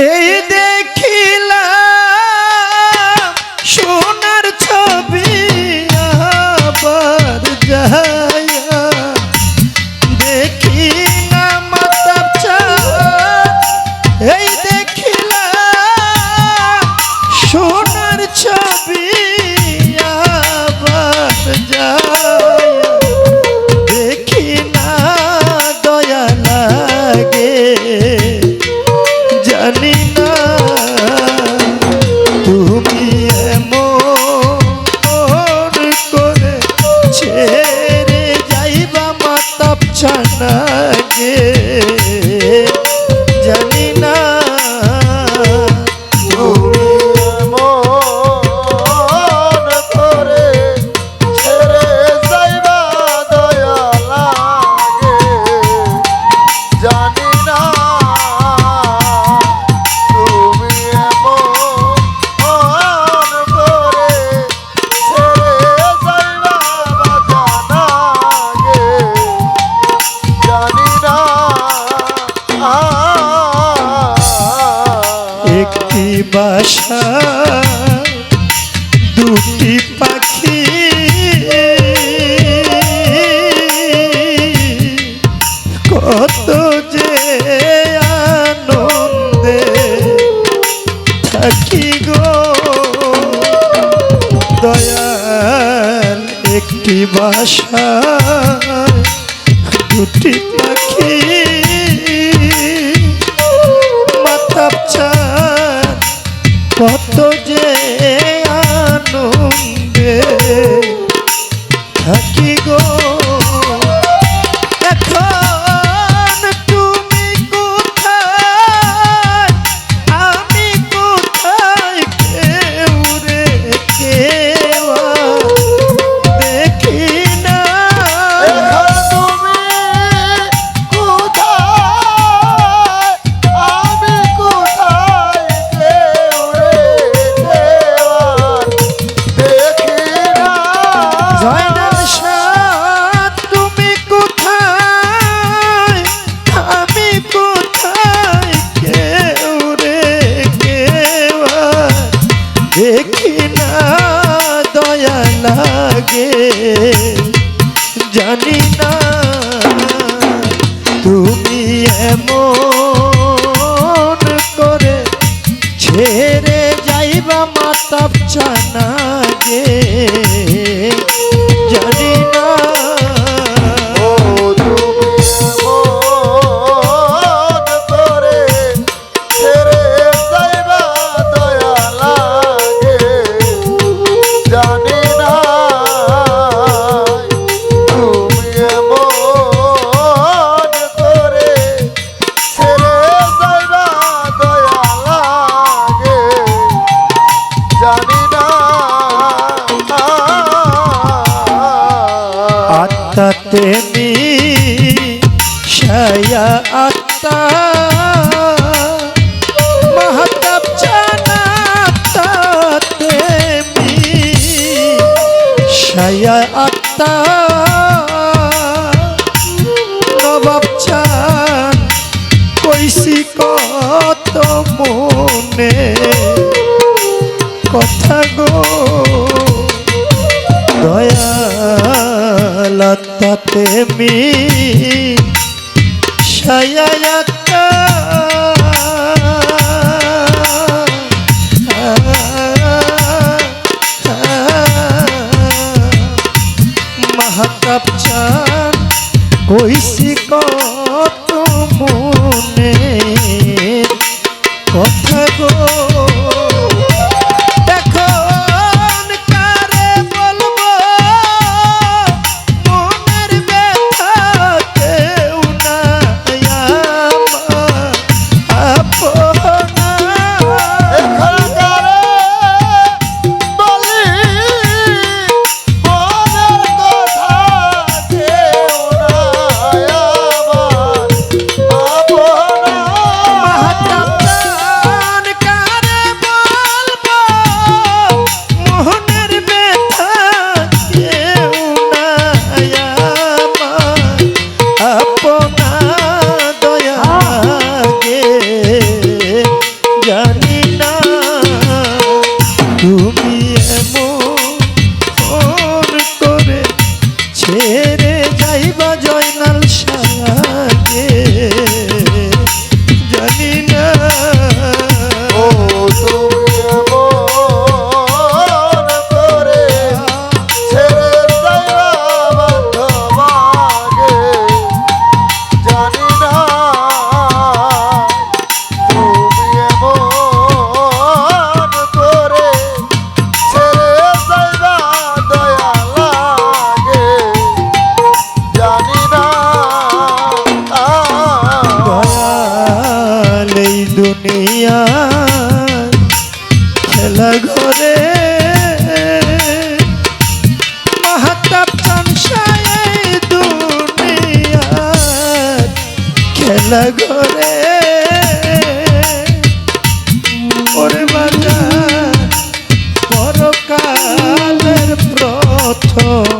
এই দেখিলাম সোনার ছবি আবার যায়া দেখি না মাতা এই দেখিলাম সোনার ছবি nada. আশা দুটি পাখি। কত যে আনন্দে থাকি গো। দয়াল একটি বাসা দুটি পাখি। জানি না তুমি এমন করে ছেড়ে যাইবা মাতাপ জানা গে জানি না। আত্মাতে সায়া আত্মা। মহাতাপ জানাতে সায়া আত্মা। নবাব চান কইসি কত মনে কথা গো। দয়া দয়ালতাতে মি সায়া ঘরে। ওরে বাজা পরকালের প্রথম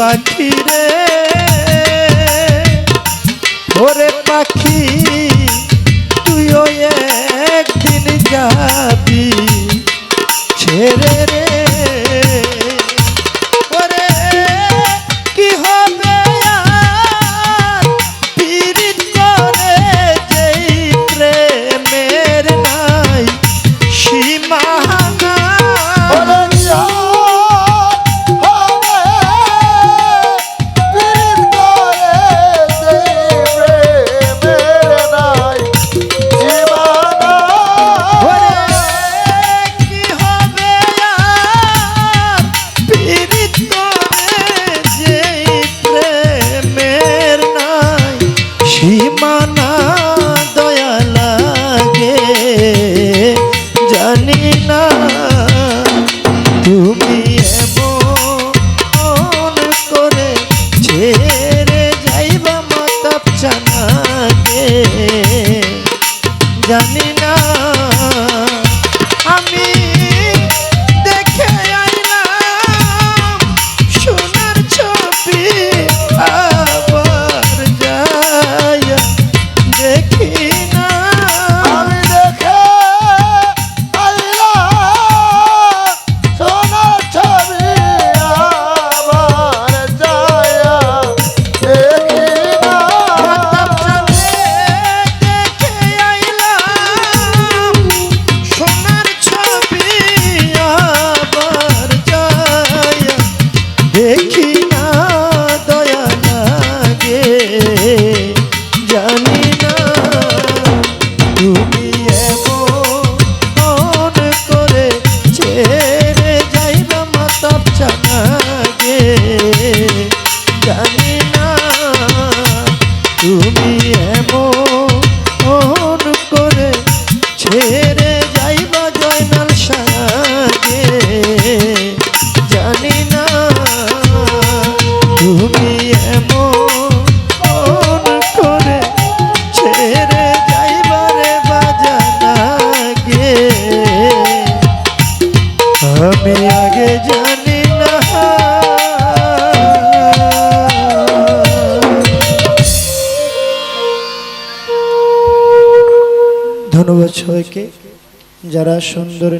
পাখি রে। ওরে পাখি তুইও একদিন যাবি। ছেড়ে যারা সুন্দর